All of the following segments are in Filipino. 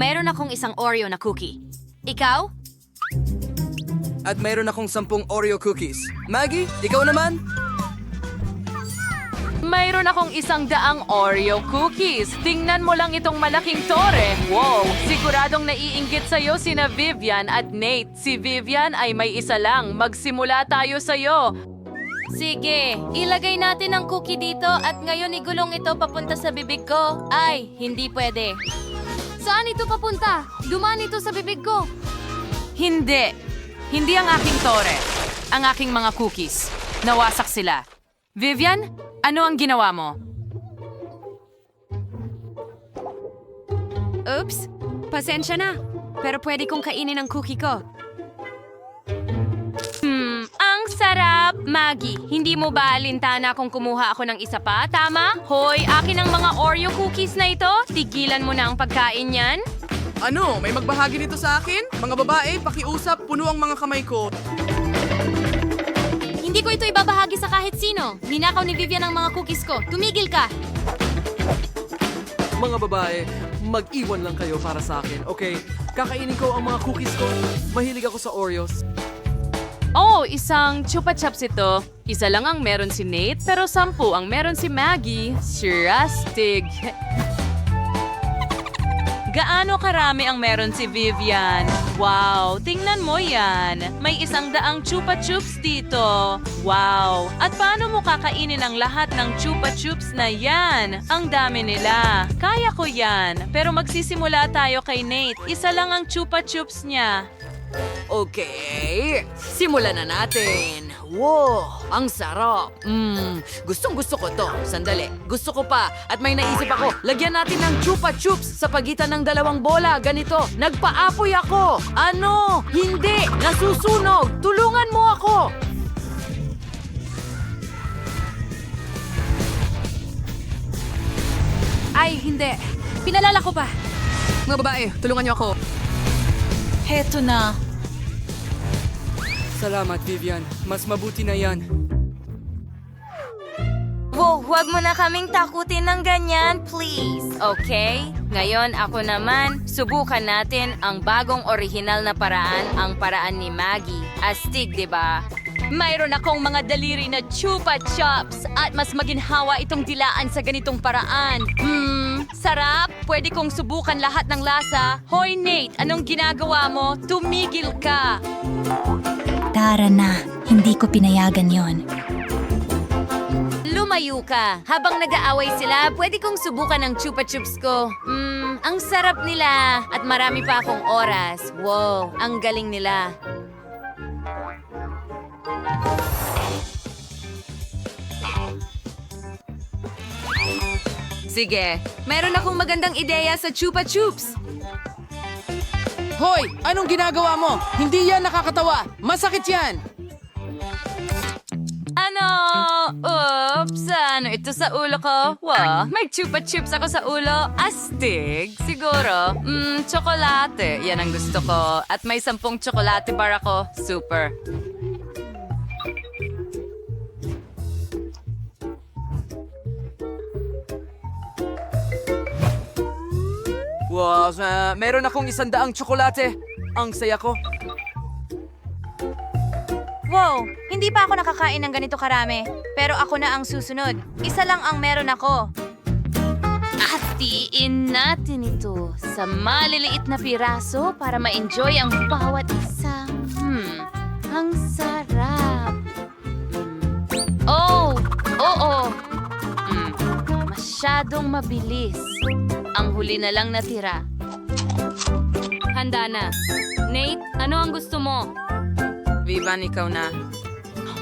mayroon akong isang Oreo na cookie. Ikaw? At mayroon akong sampung Oreo cookies. Maggie, ikaw naman? Mayroon akong isang daang Oreo cookies. Tingnan mo lang itong malaking tore. Wow! Siguradong naiinggit sa'yo sina Vivian at Nate. Si Vivian ay may isa lang. Magsimula tayo sa'yo. Sige, ilagay natin ang cookie dito at ngayon igulong ito papunta sa bibig ko. Ay, hindi pwede. Saan ito papunta? Dumaan ito sa bibig ko. Hindi. Hindi ang aking tore. Ang aking mga cookies. Nawasak sila. Vivian, ano ang ginawa mo? Oops, pasensya na. Pero pwede kong kainin ang cookie ko. Sarap! Maggie, hindi mo ba alintana kung kumuha ako ng isa pa, tama? Hoy, akin ang mga Oreo cookies na ito. Tigilan mo na ang pagkain yan. Ano, may magbahagi nito sa akin? Mga babae, pakiusap, puno ang mga kamay ko. Hindi ko ito ibabahagi sa kahit sino. Ninakaw ni Vivian ang mga cookies ko. Tumigil ka! Mga babae, mag-iwan lang kayo para sa akin, okay? Kakainin ko ang mga cookies ko. Mahilig ako sa Oreos. Oh, isang chupa chups ito. Isa lang ang meron si Nate, pero sampu ang meron si Maggie. Sirastig. Gaano karami ang meron si Vivian? Wow, tingnan mo yan. May isang daang chupa chups dito. Wow, at paano mo kakainin ang lahat ng chupa chups na yan? Ang dami nila. Kaya ko yan. Pero magsisimula tayo kay Nate. Isa lang ang chupa chups niya. Okay, simulan na natin. Wow, ang sarap. Mmm, gustong gusto ko to. Sandali, gusto ko pa. At may naisip ako, lagyan natin ng chupa chups sa pagitan ng dalawang bola. Ganito, nagpaapoy ako. Ano? Hindi, nasusunog. Tulungan mo ako. Ay, hindi. Pinalala ko pa. Mga babae, tulungan niyo ako. Heto na. Salamat, Vivian. Mas mabuti na yan. Wow, huwag mo na kaming takutin ng ganyan, please. Okay? Ngayon ako naman, subukan natin ang bagong orihinal na paraan, ang paraan ni Maggie. Astig, di ba? Mayroon akong mga daliri na chupa chops at mas maginhawa itong dilaan sa ganitong paraan. Hmm, sarap. Pwede kong subukan lahat ng lasa. Hoy Nate, anong ginagawa mo? Tumigil ka. Tara na, hindi ko pinayagan yon. Lumayo ka. Habang nag-aaway sila, pwede kong subukan ang chupa chups ko. Hmm, ang sarap nila. At marami pa akong oras. Wow, ang galing nila. Sige, meron akong magandang ideya sa chupa chups. Hoy, anong ginagawa mo? Hindi yan nakakatawa. Masakit yan. Ano? Oops, ano ito sa ulo ko? Wow, may chupa chips ako sa ulo. Astig, siguro. Mmm, tsokolate. Yan ang gusto ko. At may sampung tsokolate bar ako. Super. Wow, uh, meron akong isang daang tsokolate. Ang saya ko. Wow, hindi pa ako nakakain ng ganito karami. Pero ako na ang susunod. Isa lang ang meron ako. Hatiin natin ito sa maliliit na piraso para ma-enjoy ang bawat isa. Hmm, ang sarap. Mm. Oh, oo. Mm, masyadong mabilis. Ang huli na lang natira. Handa na. Nate, ano ang gusto mo? Vivan, ikaw na.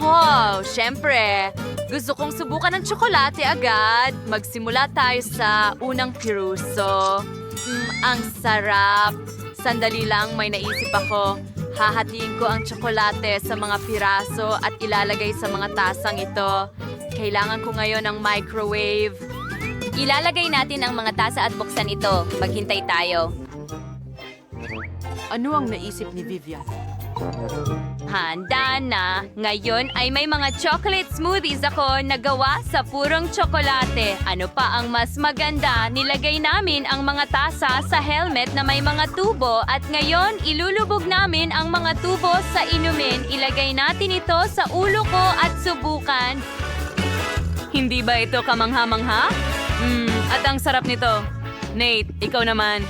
Wow, syempre. Gusto kong subukan ng tsokolate agad. Magsimula tayo sa unang piruso. Mm, ang sarap. Sandali lang, may naisip ako. Hahatiin ko ang tsokolate sa mga piraso at ilalagay sa mga tasang ito. Kailangan ko ngayon ng microwave. Ilalagay natin ang mga tasa at buksan ito. Maghintay tayo. Ano ang naisip ni Vivian? Handa na. Ngayon ay may mga chocolate smoothies ako na gawa sa purong tsokolate. Ano pa ang mas maganda? Nilagay namin ang mga tasa sa helmet na may mga tubo at ngayon ilulubog namin ang mga tubo sa inumin. Ilagay natin ito sa ulo ko at subukan. Hindi ba ito kamangha-mangha? At ang sarap nito. Nate, ikaw naman.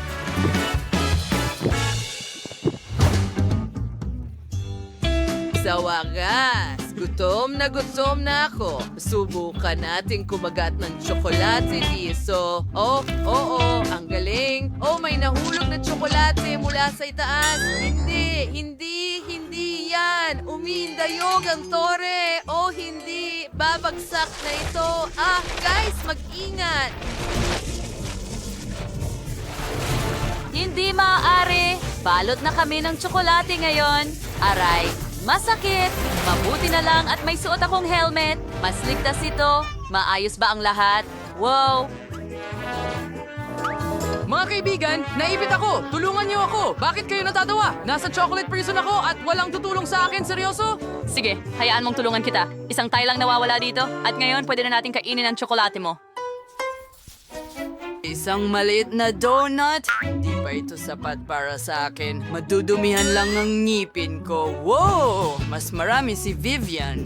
Sa wakas, gutom na gutom na ako. Subukan natin kumagat ng tsokolate liso. Oh, oo, ang galing. Oh, may nahulog na tsokolate mula sa itaas. Hindi, hindi, hindi yan. Umindayog ang tore. Oh, hindi. Babagsak na ito. Ah, guys, mag-ingat. Hindi maaari. Balot na kami ng tsokolate ngayon. Aray, masakit. Mabuti na lang at may suot akong helmet. Mas ligtas ito. Maayos ba ang lahat? Wow! Mga kaibigan, naipit ako! Tulungan niyo ako! Bakit kayo natatawa? Nasa chocolate prison ako at walang tutulong sa akin, seryoso? Sige, hayaan mong tulungan kita. Isang tayo lang nawawala dito. At ngayon, pwede na natin kainin ang tsokolate mo. Isang maliit na donut? Hindi pa ito sapat para sa akin. Madudumihan lang ang ngipin ko. Wow! Mas marami si Vivian.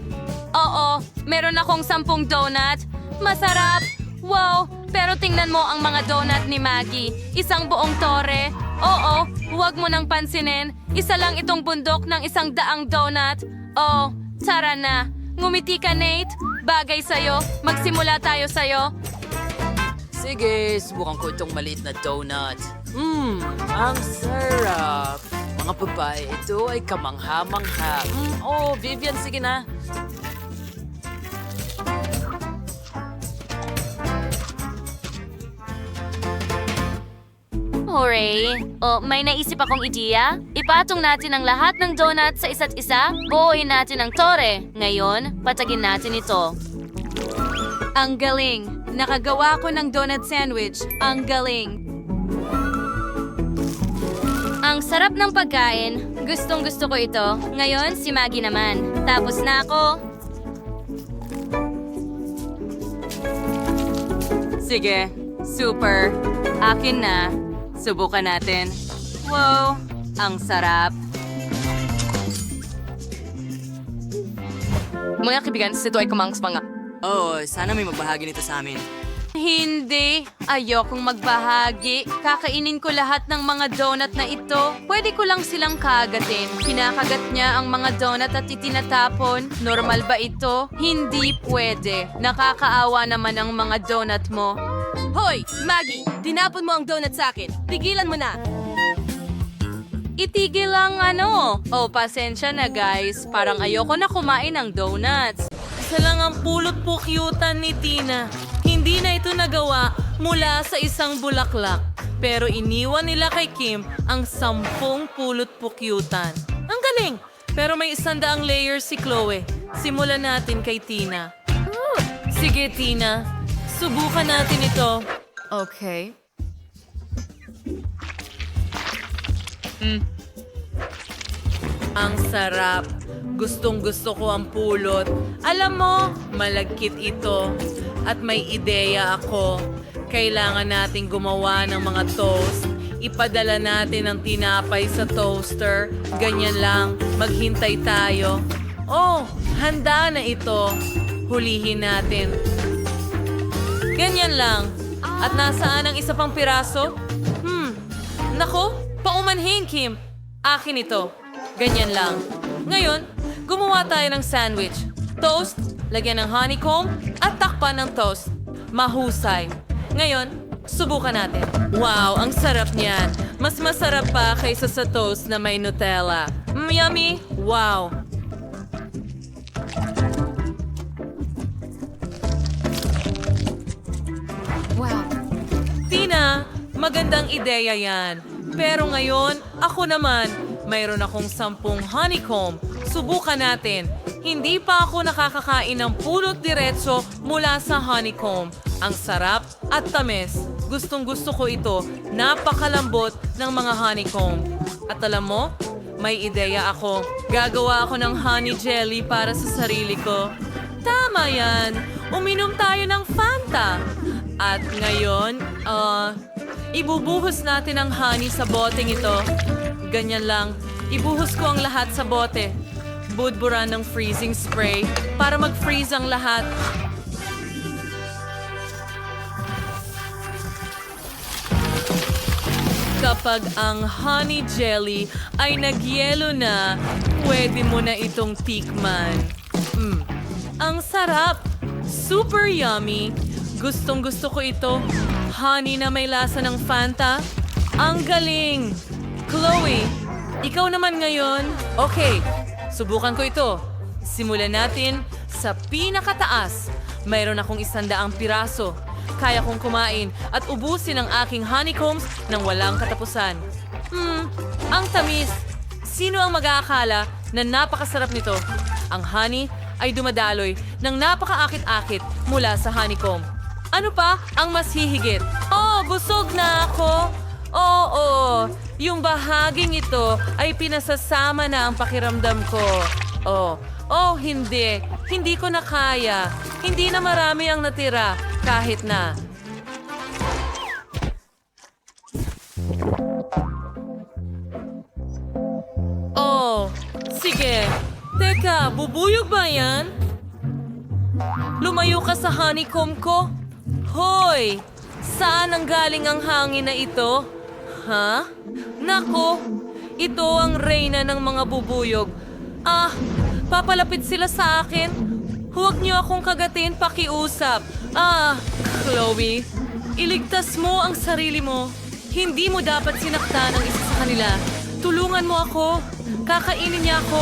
Oo, meron akong sampung donut. Masarap! Wow! Pero tingnan mo ang mga donut ni Maggie. Isang buong tore. Oo, huwag mo nang pansinin. Isa lang itong bundok ng isang daang donut. Oh, tara na. Ngumiti ka, Nate. Bagay sa'yo. Magsimula tayo sa'yo. Sige, subukan ko itong maliit na donut. Mmm, ang sarap. Mga babae, ito ay kamangha-mangha. Mm, oh, Vivian, sige na. Hooray! O, may naisip akong ideya. Ipatong natin ang lahat ng donut sa isa't isa. Buuin natin ang tore. Ngayon, patagin natin ito. Ang galing. Nakagawa ko ng donut sandwich. Ang galing. Ang sarap ng pagkain. Gustong gusto ko ito. Ngayon, si Maggie naman. Tapos na ako. Sige, super. Akin na. Subukan natin. Wow, ang sarap. Mga kaibigan, ito ay kumangs mga. Oh, sana may magbahagi nito sa amin. Hindi. Ayokong magbahagi. Kakainin ko lahat ng mga donut na ito. Pwede ko lang silang kagatin. Pinakagat niya ang mga donut at itinatapon. Normal ba ito? Hindi pwede. Nakakaawa naman ang mga donut mo. Hoy, Maggie! Dinapon mo ang donut sa akin. Tigilan mo na! Itigil lang ano. Oh, pasensya na guys. Parang ayoko na kumain ng donuts. Isa lang ang pulot pukyutan ni Tina. Hindi na ito nagawa mula sa isang bulaklak. Pero iniwan nila kay Kim ang sampung pulot pukyutan. Ang galing! Pero may isandaang layer si Chloe. Simulan natin kay Tina. Sige, Tina. Subukan natin ito. Okay. Ang sarap. Gustong gusto ko ang pulot. Alam mo, malagkit ito. At may ideya ako. Kailangan nating gumawa ng mga toast. Ipadala natin ang tinapay sa toaster. Ganyan lang, maghintay tayo. Oh, handa na ito. Hulihin natin. Ganyan lang. At nasaan ang isa pang piraso? Hmm, nako, paumanhin, Kim. Akin ito. Ganyan lang. Ngayon, gumawa tayo ng sandwich. Toast, lagyan ng honeycomb, at takpan ng toast. Mahusay. Ngayon, subukan natin. Wow, ang sarap niyan. Mas masarap pa kaysa sa toast na may Nutella. Mm, yummy! Wow! Magandang ideya yan. Pero ngayon, ako naman, mayroon akong sampung honeycomb. Subukan natin. Hindi pa ako nakakakain ng pulot diretso mula sa honeycomb. Ang sarap at tamis. Gustong gusto ko ito. Napakalambot ng mga honeycomb. At alam mo, may ideya ako. Gagawa ako ng honey jelly para sa sarili ko. Tama yan. Uminom tayo ng Fanta. At ngayon, ah, ibubuhos natin ang honey sa boteng ito. Ganyan lang. Ibuhos ko ang lahat sa bote. Budburan ng freezing spray para mag-freeze ang lahat. Kapag ang honey jelly ay nagyelo na, pwede mo na itong tikman. Mm. Ang sarap! Super yummy! Gustong gusto ko ito. Honey na may lasa ng Fanta. Ang galing! Chloe, ikaw naman ngayon. Okay, subukan ko ito. Simulan natin sa pinakataas. Mayroon akong isandaang piraso. Kaya kong kumain at ubusin ang aking honeycombs ng walang katapusan. Hmm, ang tamis. Sino ang mag-aakala na napakasarap nito? Ang honey ay dumadaloy ng napakaakit-akit mula sa honeycomb. Ano pa ang mas hihigit? Oh, busog na ako! Oo, yung bahaging ito ay pinasasama na ang pakiramdam ko. Oh, oh hindi. Hindi ko na kaya. Hindi na marami ang natira kahit na. Oh, sige. Teka, bubuyog ba yan? Lumayo ka sa honeycomb ko? Hoy! Saan ang galing ang hangin na ito? Ha? Nako! Ito ang reyna ng mga bubuyog. Ah, papalapit sila sa akin. Huwag niyo akong kagatin pakiusap. Ah, Chloe, iligtas mo ang sarili mo. Hindi mo dapat sinaktan ang isa sa kanila. Tulungan mo ako. Kakainin niya ako.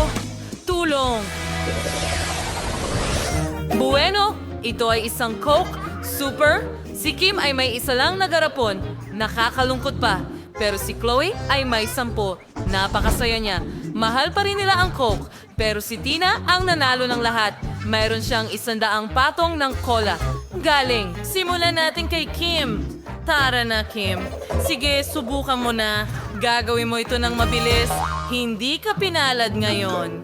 Tulong. Bueno, ito ay isang Coke. Super. Si Kim ay may isa lang na garapon. Nakakalungkot pa. Pero si Chloe ay may sampo. Napakasaya niya. Mahal pa rin nila ang Coke. Pero si Tina ang nanalo ng lahat. Mayroon siyang isandaang patong ng cola. Galing. Simulan natin kay Kim. Tara na, Kim. Sige, subukan mo na. Gagawin mo ito ng mabilis. Hindi ka pinalad ngayon.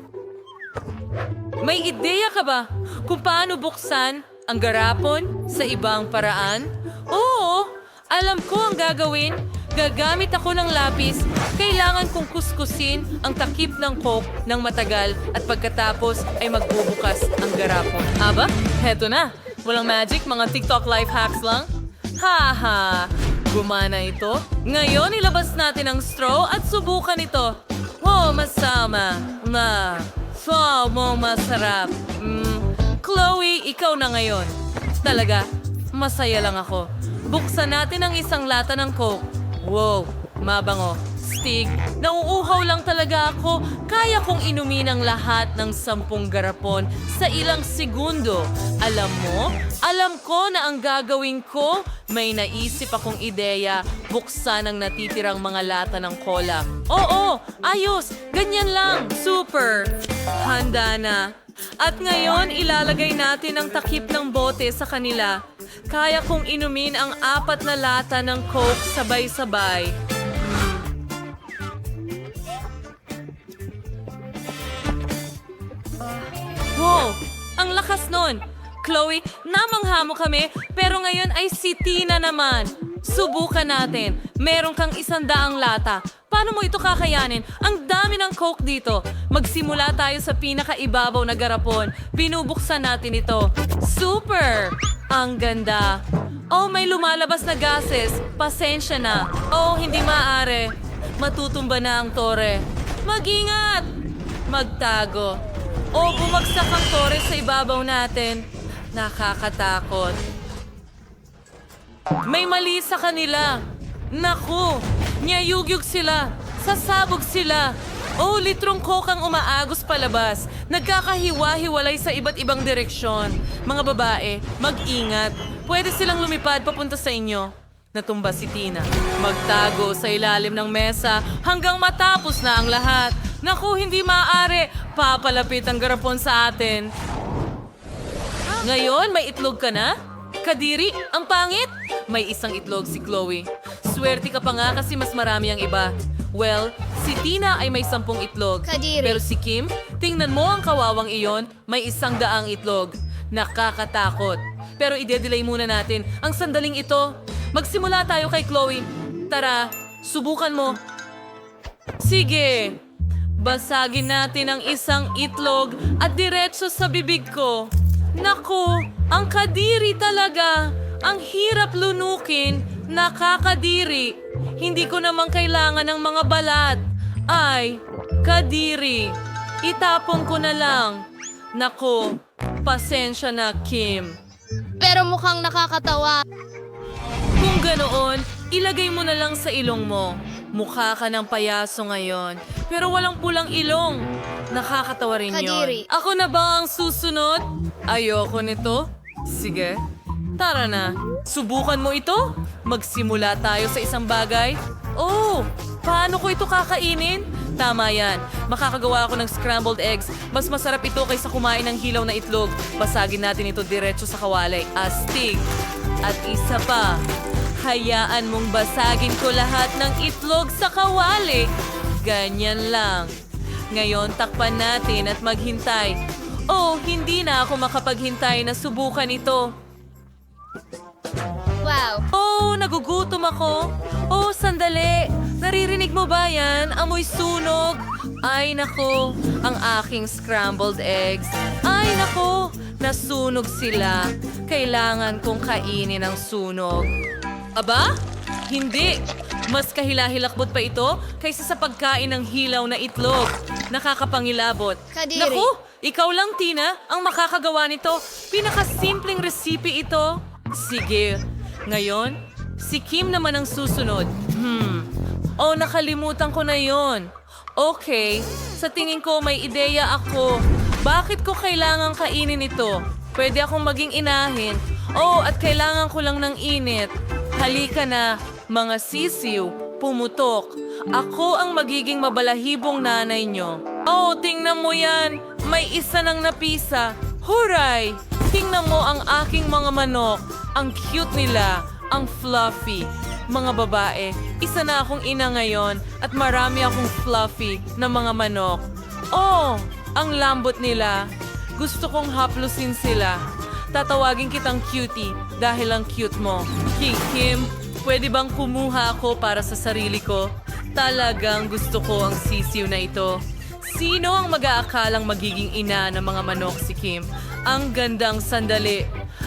May ideya ka ba kung paano buksan ang garapon sa ibang paraan? Oo, alam ko ang gagawin. Gagamit ako ng lapis. Kailangan kong kuskusin ang takip ng coke ng matagal at pagkatapos ay magbubukas ang garapon. Aba, heto na. Walang magic, mga TikTok life hacks lang. Haha, gumana ito. Ngayon, ilabas natin ang straw at subukan ito. Wow, masama. Na, wow, mo masarap. Mm, Chloe, ikaw na ngayon. Talaga, masaya lang ako. Buksan natin ang isang lata ng Coke. Wow, mabango. Stig, nauuhaw lang talaga ako. Kaya kong inumin ang lahat ng sampung garapon sa ilang segundo. Alam mo, alam ko na ang gagawin ko, may naisip akong ideya, buksan ang natitirang mga lata ng cola. Oo, ayos, ganyan lang, super. Handa na. At ngayon, ilalagay natin ang takip ng bote sa kanila. Kaya kong inumin ang apat na lata ng Coke sabay-sabay. Wow! Ang lakas nun! Chloe, namangha mo kami, pero ngayon ay si Tina naman. Subukan natin. Meron kang isang daang lata. Paano mo ito kakayanin? Ang dami ng coke dito. Magsimula tayo sa pinakaibabaw na garapon. Binubuksan natin ito. Super! Ang ganda. Oh, may lumalabas na gases. Pasensya na. Oh, hindi maaari. Matutumba na ang tore. Mag-ingat! Magtago. O bumagsak ang tore sa ibabaw natin. Nakakatakot. May mali sa kanila. Naku! Niyayugyug sila. Sasabog sila. Oh, litrong coke ang umaagos palabas. Nagkakahiwa-hiwalay sa iba't ibang direksyon. Mga babae, mag-ingat. Pwede silang lumipad papunta sa inyo. Natumba si Tina. Magtago sa ilalim ng mesa hanggang matapos na ang lahat. Naku, hindi maaari. Papalapit ang garapon sa atin. Ngayon, may itlog ka na? Kadiri, ang pangit! May isang itlog si Chloe. Swerte ka pa nga kasi mas marami ang iba. Well, si Tina ay may sampung itlog. Kadiri. Pero si Kim, tingnan mo ang kawawang iyon, may isang daang itlog. Nakakatakot. Pero ide-delay muna natin ang sandaling ito. Magsimula tayo kay Chloe. Tara, subukan mo. Sige. Basagin natin ang isang itlog at diretso sa bibig ko. Naku, ang kadiri talaga. Ang hirap lunukin, nakakadiri. Hindi ko naman kailangan ng mga balat. Ay, kadiri. Itapon ko na lang. Naku, pasensya na, Kim. Pero mukhang nakakatawa. Kung ganoon, ilagay mo na lang sa ilong mo. Mukha ka ng payaso ngayon, pero walang pulang ilong. Nakakatawa rin Kadiri. yun. Ako na ba ang susunod? Ayoko nito. Sige. Tara na. Subukan mo ito. Magsimula tayo sa isang bagay. Oh, paano ko ito kakainin? Tama yan. Makakagawa ako ng scrambled eggs. Mas masarap ito kaysa kumain ng hilaw na itlog. Basagin natin ito diretso sa kawali. Astig. At isa pa, hayaan mong basagin ko lahat ng itlog sa kawali. Ganyan lang. Ngayon, takpan natin at maghintay. Oh, hindi na ako makapaghintay na subukan ito. Wow. Oh, nagugutom ako. Oh, sandali. Naririnig mo ba yan? Amoy sunog. Ay, nako. Ang aking scrambled eggs. Ay, nako. Nasunog sila. Kailangan kong kainin ang sunog. Aba? Hindi. Mas kahilahilakbot pa ito kaysa sa pagkain ng hilaw na itlog. Nakakapangilabot. Kadiri. Naku, ikaw lang, Tina, ang makakagawa nito. Pinakasimpleng recipe ito. Sige. Ngayon, si Kim naman ang susunod. Hmm. Oh, nakalimutan ko na yon. Okay, sa tingin ko may ideya ako. Bakit ko kailangan kainin ito? Pwede akong maging inahin. Oh, at kailangan ko lang ng init. Halika na, mga sisiw, pumutok. Ako ang magiging mabalahibong nanay nyo. Oh, tingnan mo yan. May isa nang napisa. Huray! Tingnan mo ang aking mga manok. Ang cute nila. Ang fluffy. Mga babae, isa na akong ina ngayon at marami akong fluffy na mga manok. Oh, ang lambot nila. Gusto kong haplusin sila. Tatawagin kitang cutie dahil ang cute mo. King Kim, pwede bang kumuha ako para sa sarili ko? Talagang gusto ko ang sisiw na ito. Sino ang mag-aakalang magiging ina ng mga manok si Kim? Ang gandang sandali.